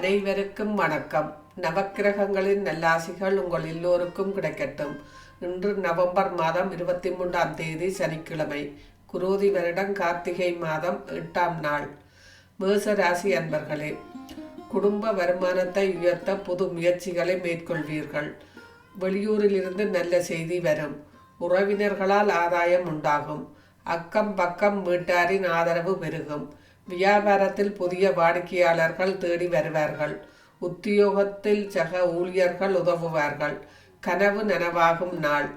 அனைவருக்கும் வணக்கம். நவக்கிரகங்களின் நல்லாசிகள் உங்கள் எல்லோருக்கும் கிடைக்கட்டும். இன்று நவம்பர் மாதம் இருபத்தி மூன்றாம் தேதி சனிக்கிழமை குரோதி வருடம் கார்த்திகை மாதம் எட்டாம் நாள். மேச ராசி அன்பர்களே குடும்ப வருமானத்தை உயர்த்த புது முயற்சிகளை மேற்கொள்வீர்கள். வெளியூரிலிருந்து நல்ல செய்தி வரும். உறவினர்களால் ஆதாயம் உண்டாகும். அக்கம் பக்கம் வீட்டாரின் ஆதரவு பெருகும். வியாபாரத்தில் புதிய வாடிக்கையாளர்கள் தேடி வருவார்கள். உத்தியோகத்தில் சக ஊழியர்கள் உதவுவார்கள். கனவு நனவாகும் நாள்.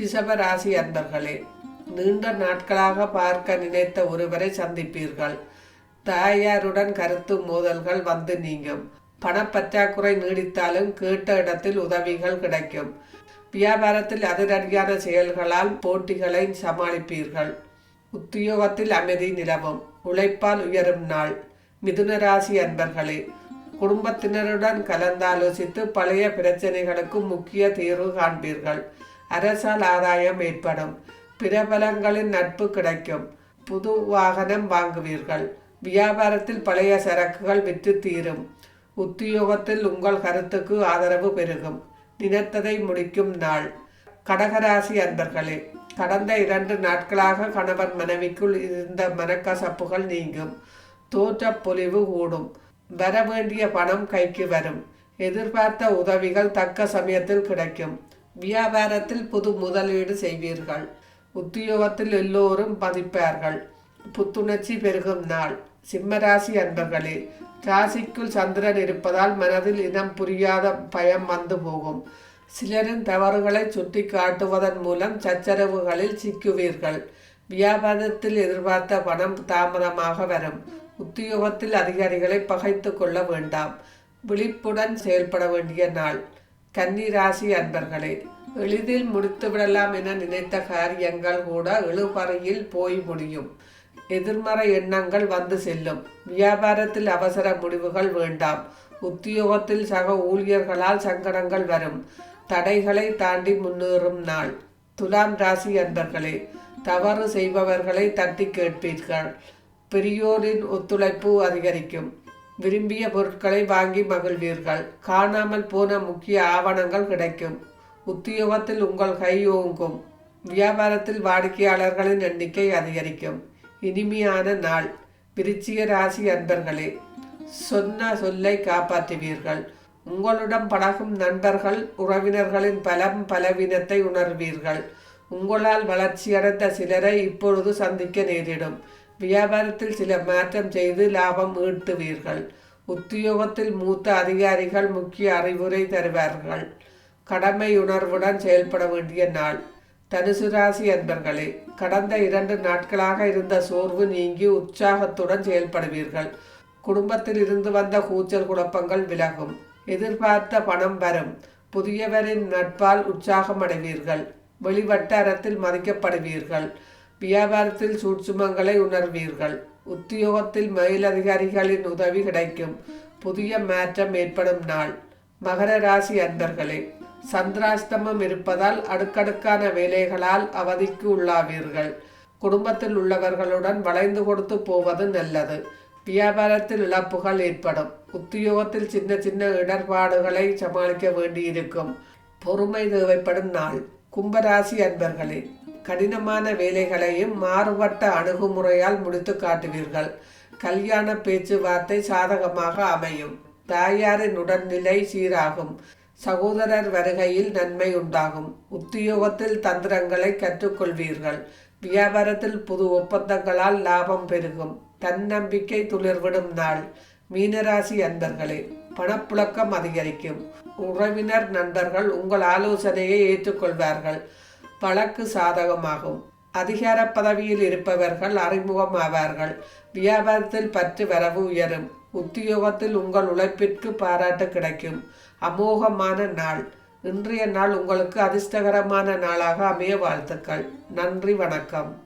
ரிஷபராசி அன்பர்களே நீண்ட நாட்களாக பார்க்க நினைத்த ஒருவரை சந்திப்பீர்கள். தாயாருடன் கருத்து மோதல்கள் வந்து நீங்கும். பணப்பற்றாக்குறை நீடித்தாலும் கேட்ட இடத்தில் உதவிகள் கிடைக்கும். வியாபாரத்தில் அதிரடியான செயல்களால் போட்டிகளை சமாளிப்பீர்கள். உத்தியோகத்தில் அமைதி நிலவும். உழைப்பால் உயரும் நாள். மிதுன ராசி அன்பர்களே குடும்பத்தினருடன் கலந்தாலோசித்து பழைய பிரச்சனைகளுக்கு முக்கிய தீர்வு காண்பீர்கள். அரசால் ஆதாயம் ஏற்படும். பிரபலங்களின் நட்பு கிடைக்கும். புது வாகனம் வாங்குவீர்கள். வியாபாரத்தில் பழைய சரக்குகள் விற்று தீரும். உத்தியோகத்தில் உங்கள் கருத்துக்கு ஆதரவு பெருகும். நினைத்ததை முடிக்கும் நாள். கடகராசி அன்பர்களே கடந்த இரண்டு நாட்களாக கணவன் மனைவிக்குள் இருந்த மனக்கசப்புகள் நீங்கும். தோற்ற பொலிவு கூடும் வர வேண்டிய பணம் கைக்கு வரும். எதிர்பார்த்த உதவிகள் தக்க சமயத்தில் கிடைக்கும். வியாபாரத்தில் புது முதலீடு செய்வீர்கள். உத்தியோகத்தில் எல்லோரும் மதிப்பார்கள். புத்துணர்ச்சி பெருகும் நாள். சிம்மராசி அன்பர்களே ராசிக்குள் சந்திரன் இருப்பதால் மனதில் இனம் புரியாத பயம் வந்து போகும். சிலரின் தவறுகளை சுட்டி காட்டுவதன் மூலம் சச்சரவுகளில் சிக்குவீர்கள். வியாபாரத்தில் எதிர்பார்த்த பணம் தாமதமாக வரும். உத்தியோகத்தில் அதிகாரிகளை பகைத்து கொள்ள வேண்டாம். விழிப்புடன் செயல்பட வேண்டிய நாள். கன்னி ராசி அன்பர்களே எளிதில் முடித்துவிடலாம் என நினைத்த காரியங்கள் கூட இழுபறையில் போய் முடியும். எதிர்மறை எண்ணங்கள் வந்து செல்லும். வியாபாரத்தில் அவசர முடிவுகள் வேண்டாம். உத்தியோகத்தில் சக ஊழியர்களால் சங்கடங்கள் வரும். தடைகளை தாண்டி முன்னேறும் நாள். துலாம் ராசி அன்பர்களே தவறு செய்பவர்களை தட்டி கேட்பீர்கள். பெரியோரின் ஒத்துழைப்பு அதிகரிக்கும். விரும்பிய பொருட்களை வாங்கி மகிழ்வீர்கள். காணாமல் போன முக்கிய ஆவணங்கள் கிடைக்கும். உத்தியோகத்தில் உங்கள் கை ஓங்கும். வியாபாரத்தில் வாடிக்கையாளர்களின் எண்ணிக்கை அதிகரிக்கும். இனிமையான நாள். விருச்சிக ராசி அன்பர்களே சொன்ன சொல்லை காப்பாற்றுவீர்கள். உங்களுடன் பழகும் நண்பர்கள் உறவினர்களின் பலம் பலவீனத்தை உணர்வீர்கள். உங்களால் வளர்ச்சியடைந்த சிலரை இப்பொழுது சந்திக்க நேரிடும். வியாபாரத்தில் சில மாற்றம் செய்து லாபம் ஈட்டுவீர்கள். உத்தியோகத்தில் மூத்த அதிகாரிகள் முக்கிய அறிவுரை தருவார்கள். கடமை உணர்வுடன் செயல்பட வேண்டிய நாள். தனுசு ராசி அன்பர்களே கடந்த இரண்டு நாட்களாக இருந்த சோர்வு நீங்கி உற்சாகத்துடன் செயல்படுவீர்கள். குடும்பத்தில் இருந்து வந்த கூச்சல் குழப்பங்கள் விலகும். எதிர்பார்த்த பணம் வரும். புதியவரின் நட்பால் உற்சாகம் அடைவீர்கள் வெளிவட்டாரத்தில் மதிக்கப்படுவீர்கள். வியாபாரத்தில் சூட்சுமங்களை உணர்வீர்கள். உத்தியோகத்தில் மேலதிகாரிகளின் உதவி கிடைக்கும். புதிய மாற்றம் ஏற்படும் நாள். மகர ராசி அன்பர்களே சந்திராஷ்டமம் இருப்பதால் அடுக்கடுக்கான வேலைகளால் அவதிக்கு உள்ளாவீர்கள். குடும்பத்தில் உள்ளவர்களுடன் வளைந்து கொடுத்து போவது நல்லது. வியாபாரத்தில் இழப்புகள் ஏற்படும். உத்தியோகத்தில் சின்ன சின்ன இடர்பாடுகளை சமாளிக்க வேண்டியிருக்கும். பொறுமை தேவைப்படும் நாள். கும்பராசி அன்பர்களே கடினமான வேலைகளையும் மாறுபட்ட அணுகுமுறையால் முடித்து காட்டுவீர்கள். கல்யாண பேச்சுவார்த்தை சாதகமாக அமையும். தாயாரின் உடல்நிலை சீராகும். சகோதரர் வருகையில் நன்மை உண்டாகும். உத்தியோகத்தில் தந்திரங்களை கற்றுக்கொள்வீர்கள். வியாபாரத்தில் புது ஒப்பந்தங்களால் லாபம் பெருகும். தன்னம்பிக்கை துளிர்விடும் நாள். மீனராசி அன்பர்களே பணப்புழக்கம் அதிகரிக்கும். உறவினர் நண்பர்கள் உங்கள் ஆலோசனையை ஏற்றுக்கொள்வார்கள். வழக்கு சாதகமாகும். அதிகார பதவியில் இருப்பவர்கள் அறிமுகம் ஆவார்கள் வியாபாரத்தில் பற்று வரவு உயரும். உத்தியோகத்தில் உங்கள் உழைப்பிற்கு பாராட்டு கிடைக்கும். அமோகமான நாள். இன்றைய நாள் உங்களுக்கு அதிர்ஷ்டகரமான நாளாக அமைய வாழ்த்துக்கள். நன்றி வணக்கம்.